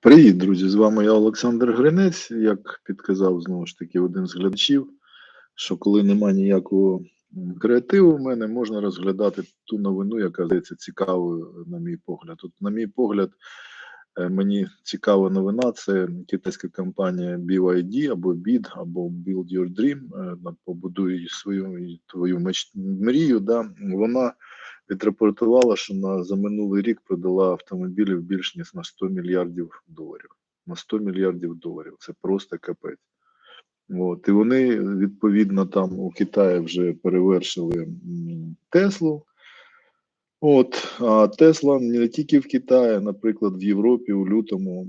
Привіт, друзі! З вами я Олександр Гринець. Як підказав знову ж таки один з глядачів, що коли нема ніякого креативу в мене, можна розглядати ту новину, яка здається цікавою, на мій погляд. Тут, на мій погляд, е, мені цікава новина. Це китайська компанія BYD або BID, або Build Your Dream. е, Побудуй свою твою меч- мрію. Да? Вона відрапортувала, що на за минулий рік продала автомобілів більш ніж на 100 мільярдів доларів. На 100 мільярдів доларів. Це просто капець. От, і вони відповідно там у Китаї вже перевершили Теслу. От, а Тесла не тільки в Китаї, наприклад, в Європі у лютому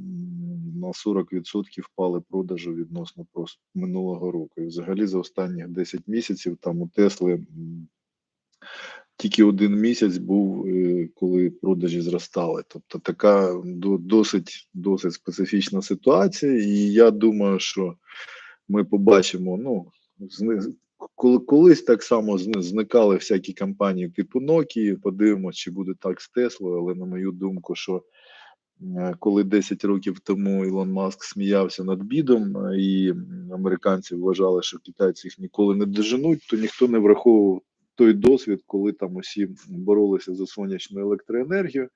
на 40% впали продажі відносно просто минулого року. І взагалі за останні 10 місяців там у Тесли тільки один місяць був, е, коли продажі зростали. Тобто така досить, досить специфічна ситуація, і я думаю, що ми побачимо. Ну, коли колись так само зникали всякі компанії типу Nokia, подивимося, чи буде так з Теслою, але на мою думку, що е, коли 10 років тому Ілон Маск сміявся над бідом, е, і американці вважали, що китайці їх ніколи не доженуть, то ніхто не враховував той досвід, коли там усі боролися за сонячну електроенергію,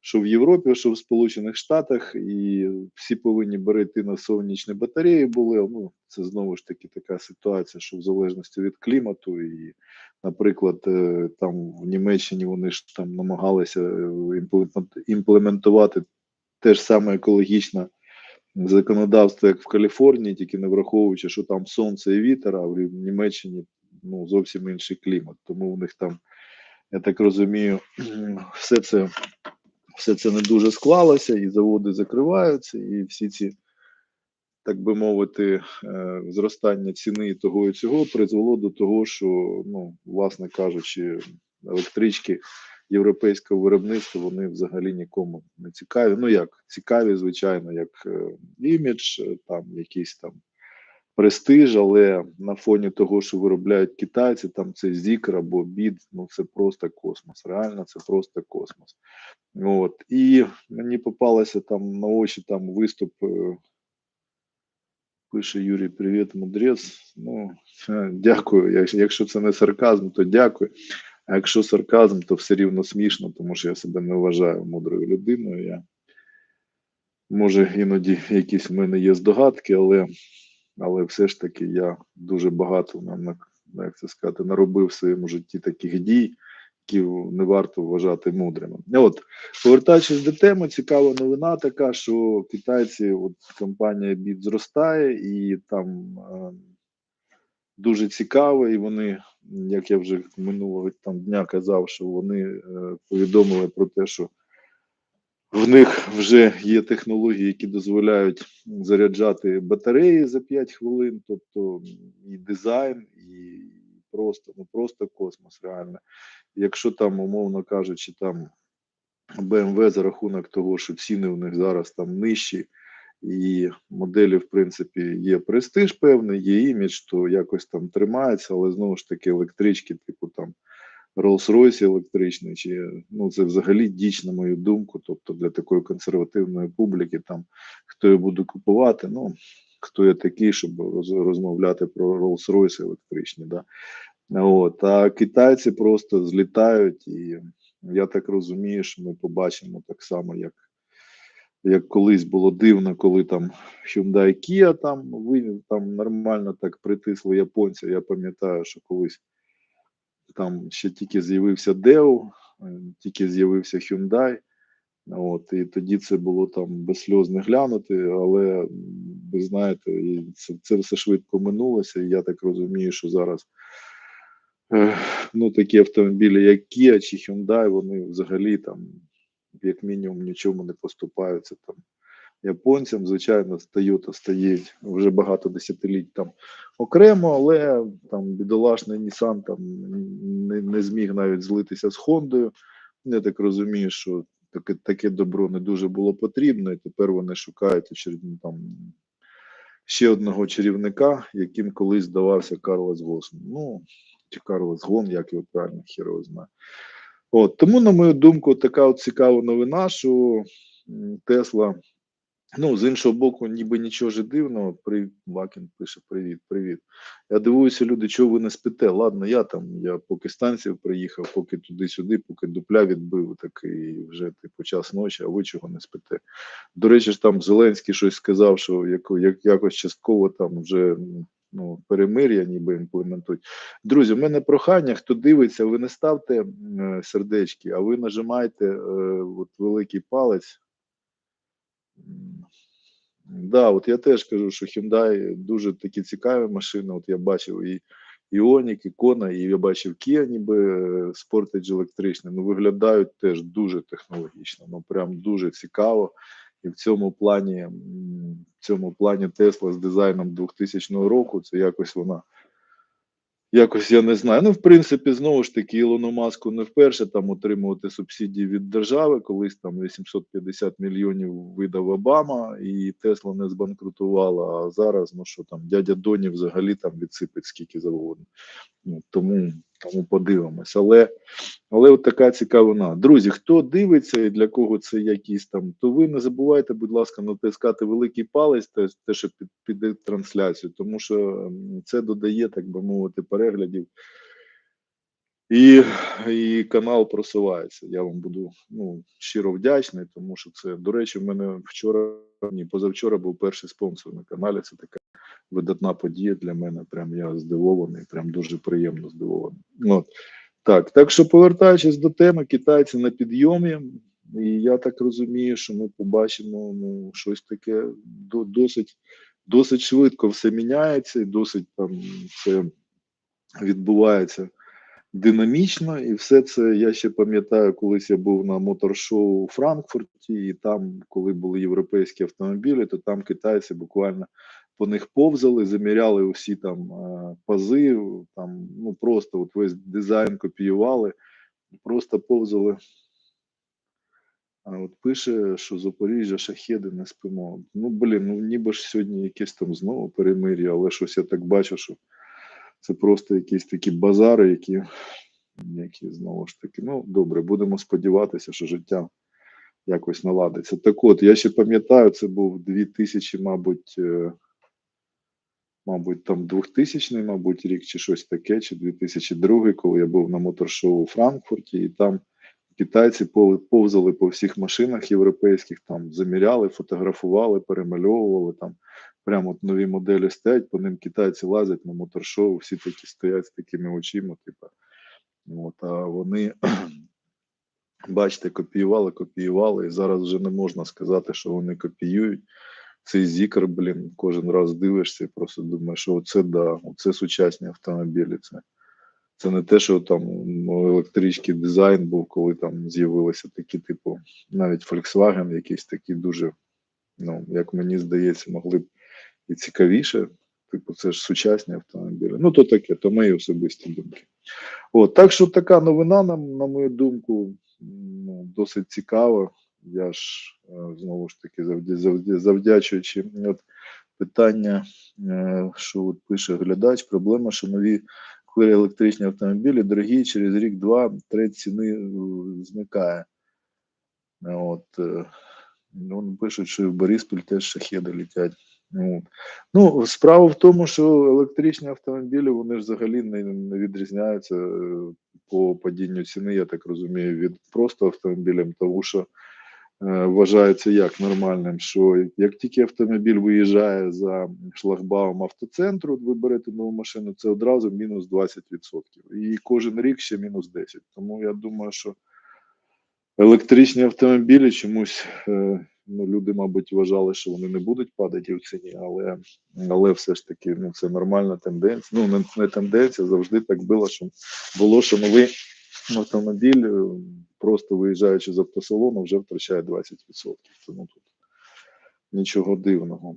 що в Європі, що в Сполучених Штатах, і всі повинні берегти на сонячні батареї були. Ну, це знову ж таки така ситуація, що в залежності від клімату, і, наприклад, е, там в Німеччині вони ж там намагалися е, імплементувати те ж саме екологічне законодавство, як в Каліфорнії, тільки не враховуючи, що там сонце і вітер, а в Німеччині ну, зовсім інший клімат. Тому у них там, я так розумію, все це, все це не дуже склалося, і заводи закриваються, і всі ці, так би мовити, е, зростання ціни того і цього призвело до того, що, ну, власне кажучи, електрички європейського виробництва вони взагалі нікому не цікаві. Ну як цікаві, звичайно, як е, імідж, е, там якийсь там престиж, але на фоні того, що виробляють китайці, там це зікр або бід, ну це просто космос. Реально, це просто космос. От і мені попалося там на очі там виступ. е, Пише Юрій, привіт, мудрець. Ну, е, дякую. Якщо, якщо це не сарказм, то дякую. А якщо сарказм, то все рівно смішно, тому що я себе не вважаю мудрою людиною. Я може іноді якісь в мене є здогадки, але, але все ж таки я дуже багато нам на- як це сказати, наробив в своєму житті таких дій, які не варто вважати мудрими. От, повертаючись до теми, цікава новина така, що китайці, от компанія BIT зростає, і там е, дуже цікаво, і вони, як я вже минулого там дня казав, що вони е, повідомили про те, що в них вже є технології, які дозволяють заряджати батареї за 5 хвилин, тобто і дизайн, і просто, ну просто космос, реально. Якщо там, умовно кажучи, там BMW за рахунок того, що ціни у них зараз там нижчі, і моделі, в принципі, є престиж певний, є імідж, то якось там тримається, але знову ж таки електрички, типу там Rolls-Royce електричний, чи ну це взагалі діч, на мою думку. Тобто для такої консервативної публіки, там хто я буду купувати, ну хто я такий, щоб роз, розмовляти про Rolls-Royce електричні, да. От, а китайці просто злітають, і я так розумію, що ми побачимо так само, як як колись було дивно, коли там Hyundai Kia там ви там нормально так притисли японців. Я пам'ятаю, що колись там ще тільки з'явився Deo, е, тільки з'явився Hyundai. От, і тоді це було там без сльоз не глянути, але ви знаєте, це, це все швидко минулося. І я так розумію, що зараз е, ну, такі автомобілі, як Kia чи Hyundai, вони взагалі там, як мінімум, нічому не поступаються там японцям. Звичайно, Toyota стоїть вже багато десятиліть там окремо, але там бідолашний Nissan там не, не зміг навіть злитися з Хондою. Я так розумію, що таке, таке добро не дуже було потрібно, і тепер вони шукають очередну там ще одного чарівника, яким колись здавався Карлос Госм. Ну, чи Карлос Гон, як його правильно хіро знає. От, тому, на мою думку, така от цікава новина, що Тесла Ну, з іншого боку, ніби нічого ж дивного. При Бакін пише: Привіт, привіт. Я дивуюся, люди, чого ви не спите? Ладно, я там, я поки станцію приїхав, поки туди-сюди, поки дупля відбив, так і вже типу час ночі, а ви чого не спите? До речі, ж там Зеленський щось сказав, що як, як, якось частково там вже ну, перемир'я ніби імплементують. Друзі, в мене прохання, хто дивиться, ви не ставте м, сердечки, а ви нажимайте е, от великий палець. Да, от я теж кажу, що Hyundai дуже такі цікаві машини. От я бачив і Іонік, і Кона, і я бачив Kia, ніби е, Sportage електричний. Ну, виглядають теж дуже технологічно, ну прям дуже цікаво. І в цьому плані, в цьому плані Tesla з дизайном 2000 року, це якось вона. Якось я не знаю. Ну, в принципі, знову ж таки, Ілону Маску не вперше там отримувати субсидії від держави. Колись там 850 мільйонів видав Обама, і Тесла не збанкрутувала. А зараз, ну що там, дядя Доні взагалі там відсипить скільки завгодно. Ну, тому, тому подивимось. Але, але от така цікавина. Друзі, хто дивиться і для кого це якісь там, то ви не забувайте, будь ласка, натискати великий палець, те, те що під, під трансляцію, тому що це додає, так би мовити, переглядів. І, і канал просувається. Я вам буду ну, щиро вдячний, тому що це, до речі, в мене вчора, ні, позавчора був перший спонсор на каналі. Це така видатна подія для мене. Прям я здивований, прям дуже приємно здивований. От. Так, так що повертаючись до теми, китайці на підйомі, і я так розумію, що ми побачимо ну, щось таке досить, досить швидко все міняється, і досить там це відбувається динамічно, і все це я ще пам'ятаю, колись я був на моторшоу у Франкфурті, і там, коли були європейські автомобілі, то там китайці буквально по них повзали, заміряли усі там е, пази, там ну просто от весь дизайн копіювали, просто повзали. А от пише, що Запоріжжя шахеди не спимо. Ну блін, ну ніби ж сьогодні якесь там знову перемир'я, але щось я так бачу, що це просто якісь такі базари, які, які знову ж таки, ну добре, будемо сподіватися, що життя якось наладиться. Так от, я ще пам'ятаю, це був 2000, мабуть, е, мабуть, там 2000, мабуть, рік чи щось таке, чи 2002, коли я був на моторшоу у Франкфурті, і там китайці повзали по всіх машинах європейських, там заміряли, фотографували, перемальовували там. Прямо от нові моделі стоять, по ним китайці лазять на моторшоу, всі такі стоять з такими очима, типу. От, а вони, бачите, копіювали, копіювали, і зараз вже не можна сказати, що вони копіюють. Цей зікр, блін, кожен раз дивишся і просто думаєш, оце да, оце сучасні автомобілі. Це, це не те, що там електричний дизайн був, коли там з'явилися такі, типу, навіть Volkswagen, якийсь такий дуже, ну, як мені здається, могли б і цікавіше. Типу, це ж сучасні автомобілі. Ну, то таке, то мої особисті думки. От, так що така новина, на, на мою думку, ну, досить цікава. Я ж е, знову ж таки завдя, завдя, завдячуючи от, питання, е, що от пише глядач, проблема, що нові хвилі електричні автомобілі дорогі, через рік-два треть ціни е, зникає. От, ну, пишуть, що і в Бориспіль теж шахеди летять. От. Ну, справа в тому, що електричні автомобілі вони ж взагалі не, не відрізняються по падінню ціни, я так розумію, від просто автомобілям, тому що вважається як нормальним, що як тільки автомобіль виїжджає за шлагбаум автоцентру, ви берете нову машину, це одразу мінус 20%. І кожен рік ще мінус 10%. Тому я думаю, що електричні автомобілі чомусь. Е, ну, люди, мабуть, вважали, що вони не будуть падати в ціні, але, але все ж таки ну, це нормальна тенденція. Ну, не, не тенденція, завжди так було, що було, що новий автомобіль, е, просто виїжджаючи з автосалону, вже втрачає 20%. Тому тут нічого дивного.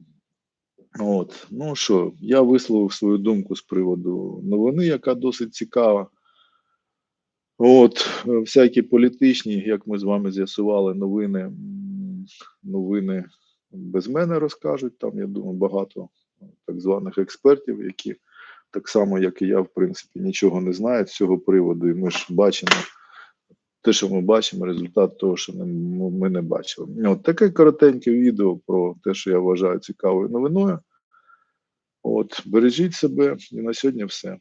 От, ну що, я висловив свою думку з приводу новини, яка досить цікава. От, е, всякі політичні, як ми з вами з'ясували, новини, новини без мене розкажуть. Там, я думаю, багато так званих експертів, які так само, як і я, в принципі, нічого не знають з цього приводу. І ми ж бачимо те, що ми бачимо, результат того, що ми ми не бачили. От таке коротеньке відео про те, що я вважаю цікавою новиною. От, бережіть себе і на сьогодні все.